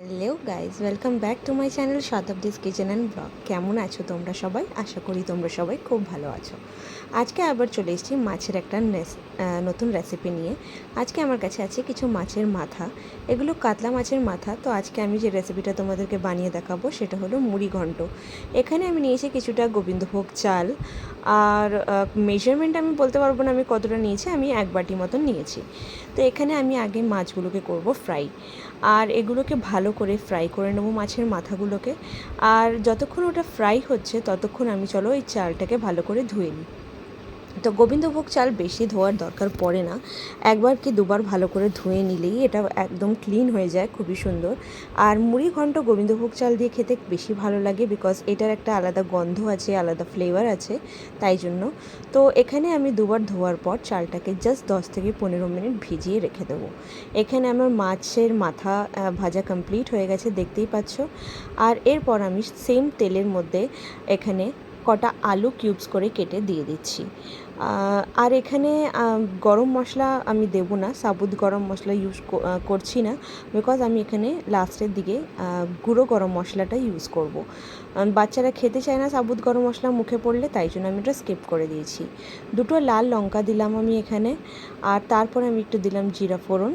Hello guys welcome back to my channel Shatabdi's kitchen and vlog কেমন আছো তোমরা সবাই? আশা করি তোমরা সবাই খুব ভালো আছো। আজকে আবার চলে এসেছি মাছের একটা নতুন রেসিপি নিয়ে। আজকে আমার কাছে আছে কিছু মাছের মাথা। এগুলো কাতলা মাছের মাথা। তো আজকে আমি যে রেসিপিটা তোমাদেরকে বানিয়ে দেখাবো, সেটা হলো মুড়ি ঘন্ট। এখানে আমি নিয়েছি কিছুটা গোবিন্দভোগ চাল। আর মেজারমেন্ট আমি বলতে পারব না আমি কতটা নিয়েছি, আমি এক বাটি মতন নিয়েছি। তো এখানে আমি আগে মাছগুলোকে করব ফ্রাই আর এগুলোকে ভালো করে ফ্রাই করে নেব মাছের মাথাগুলোকে। আর যতক্ষণ ওটা ফ্রাই হচ্ছে, ততক্ষণ আমি চলো এই চালটাকে ভালো করে ধুয়ে নিই। তো গোবিন্দভোগ চাল বেশি ধোয়ার দরকার পড়ে না। একবার কি দুবার ভালো করে ধুয়ে নিলেই এটা একদম ক্লিন হয়ে যায়, খুবই সুন্দর। আর মুড়ি ঘন্ট গোবিন্দভোগ চাল দিয়ে খেতে বেশি ভালো লাগে বিকজ এটার একটা আলাদা গন্ধ আছে, আলাদা ফ্লেভার আছে, তাই জন্য। তো এখানে আমি দুবার ধোয়ার পর চালটাকে জাস্ট দশ থেকে পনেরো মিনিট ভিজিয়ে রেখে দেবো। এখানে আমার মাছের মাথা ভাজা কমপ্লিট হয়ে গেছে, দেখতেই পাচ্ছ। আর এরপর আমি সেম তেলের মধ্যে এখানে কটা আলু কিউবস করে কেটে দিয়ে দিচ্ছি। আর এখানে গরম মশলা আমি দেবো না সাবুত গরম মশলা ইউজ করছি না বিকজ আমি এখানে লাস্টের দিকে গুঁড়ো গরম মশলাটা ইউজ করব। বাচ্চারা খেতে চায় না সাবুত গরম মশলা মুখে পড়লে, তাই জন্য আমি এটা স্কিপ করে দিয়েছি। দুটো লাল লঙ্কা দিলাম আমি এখানে, আর তারপর আমি একটু দিলাম জিরা ফোড়ন,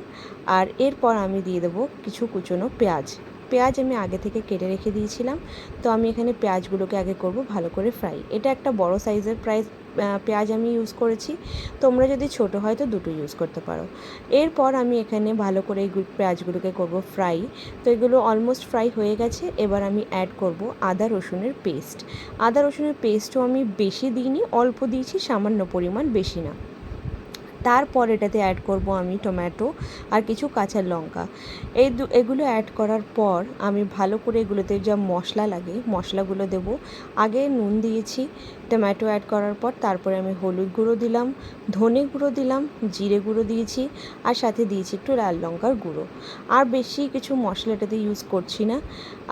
আর এরপর আমি দিয়ে দেবো কিছু কুচনো পেঁয়াজ। পেঁয়াজ আমি আগে থেকে কেটে রেখে দিয়েছিলাম। তো আমি এখানে পেঁয়াজগুলোকে আগে করব ভালো করে ফ্রাই। এটা একটা বড় সাইজের প্রায় পেঁয়াজ আমি ইউজ করেছি। তোমরা যদি ছোট হয় তো দুটো ইউজ করতে পারো। এরপর আমি এখানে ভালো করে এই পেঁয়াজগুলোকে করব ফ্রাই। তো এগুলো অলমোস্ট ফ্রাই হয়ে গেছে। এবার আমি অ্যাড করব আদা রসুনের পেস্ট আদা রসুনের পেস্টও আমি বেশি দিইনি, অল্প দিয়েছি, সামান্য পরিমাণ বেশি না। তারপর এটাতে অ্যাড করব আমি টমেটো আর কিছু কাঁচা লঙ্কা। এই দু, এগুলো অ্যাড করার পর আমি ভালো করে এগুলোতে যা মশলা লাগে, মশলাগুলো দেব। আগে নুন দিয়েছি টমেটো অ্যাড করার পর তারপরে আমি হলুদ গুঁড়ো দিলাম, ধনে গুঁড়ো দিলাম, জিরে গুঁড়ো দিয়েছি আর সাথে দিয়েছি একটু লাল লঙ্কার গুঁড়ো। আর বেশি কিছু মশলা এটাতে ইউজ করছি না।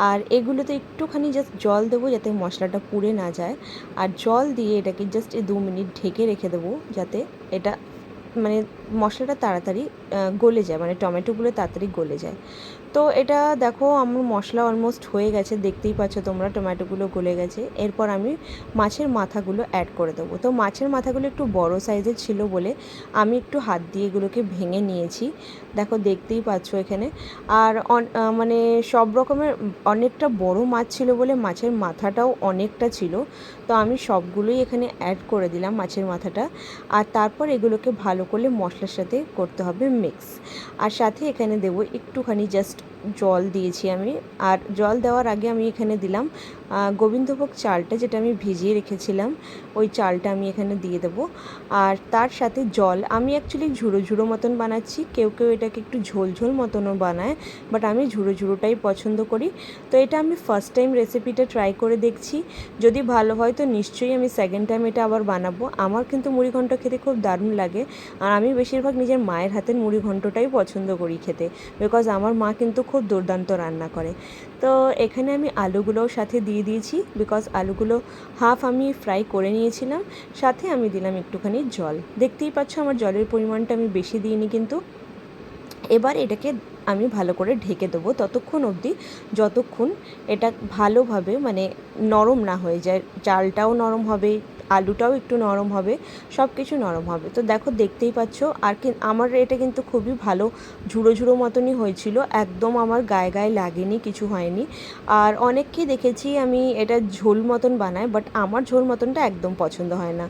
আর এগুলোতে একটুখানি জাস্ট জল দেবো যাতে মশলাটা পুড়ে না যায়। আর জল দিয়ে এটাকে জাস্ট দু মিনিট ঢেকে রেখে দেবো যাতে এটা মানে মশলাটা তাড়াতাড়ি গলে যায় মানে টমেটোগুলো তাড়াতাড়ি গলে যায়। তো এটা দেখো আমার মশলা অলমোস্ট হয়ে গেছে, দেখতেই পাচ্ছ তোমরা টমেটোগুলো গলে গেছে। এরপর আমি মাছের মাথাগুলো অ্যাড করে দেবো। তো মাছের মাথাগুলো একটু বড় সাইজের ছিল বলে আমি একটু হাত দিয়ে এগুলোকে ভেঙে নিয়েছি। দেখো দেখতেই পাচ্ছ এখানে। আর মানে সব রকমের, অনেকটা বড় মাছ ছিল বলে মাছের মাথাটাও অনেকটা ছিল। তো আমি সবগুলোই এখানে অ্যাড করে দিলাম মাছের মাথাটা। আর তারপর এগুলোকে ভালো করে মশলার সাথে করতে হবে মিক্স আর সাথে এখানে দেবো একটুখানি জাস্ট জল দিয়েছি আমি। আর জল দেওয়ার আগে আমি এখানে দিলাম গোবিন্দভোগ চালটা যেটা আমি ভিজিয়ে রেখেছিলাম, ওই চালটা আমি এখানে দিয়ে দেবো। আর তার সাথে জল, আমি অ্যাকচুয়ালি ঝুড়ো ঝুড়ো মতন বানাচ্ছি, কেউ কেউ এটাকে একটু ঝোল ঝোল মতনও বানায় বাট আমি ঝুড়ো ঝুড়োটাই পছন্দ করি। তো এটা আমি ফার্স্ট টাইম রেসিপিটা ট্রাই করে দেখছি, যদি ভালো হয় তো নিশ্চয়ই আমি সেকেন্ড টাইম এটা আবার বানাবো। আমার কিন্তু মুড়ি ঘন্ট খেতে খুব দারুণ লাগে, আর আমি বেশিরভাগ নিজের মায়ের হাতের মুড়ি ঘন্টটাই পছন্দ করি খেতে বিকজ আমার মা কিন্তু খুব দুর্দান্ত রান্না করে। তো এখানে আমি আলুগুলোও সাথে দিয়ে দিয়েছি বিকজ আলুগুলো হাফ আমি ফ্রাই করে নিয়েছিলাম, সাথে আমি দিলাম একটুখানি জল। দেখতেই পাচ্ছ আমার জলের পরিমাণটা আমি বেশি দিইনি কিন্তু। এবার এটাকে আমি ভালো করে ঢেকে দেবো। ততক্ষণ অবধি যতক্ষণ এটা ভালোভাবে মানে নরম না হয়ে যায়, চালটাও নরম হবে, আলুটাও একটু নরম হবে সব কিছু নরম হবে। তো দেখো, দেখতেই পাচ্ছ, আর কি, আমার এটা কিন্তু খুবই ভালো ঝুড়ো ঝুড়ো মতনই হয়েছিল, একদম আমার গায়ে গায়ে লাগেনি, কিছু হয়নি। আর অনেককেই দেখেছি আমি এটা ঝোল মতন বানাই বাট আমার ঝোল মতনটা একদম পছন্দ হয় না।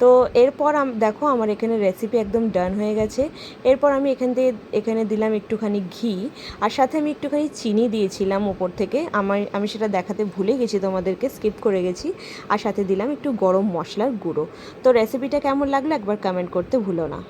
তো এরপর দেখো, আমার এখানে রেসিপি একদম ডান হয়ে গেছে। এরপর আমি এখান থেকে, এখানে দিলাম একটুখানি ঘি, আর সাথে আমি একটুখানি চিনি দিয়েছিলাম ওপর থেকে। আমার, আমি সেটা দেখাতে ভুলে গেছি, তোমাদেরকে স্কিপ করে গেছি। আর সাথে দিলাম একটু গরম মশলার গুঁড়ো। তো রেসিপিটা কেমন লাগল একবার কমেন্ট করতে ভুলো না।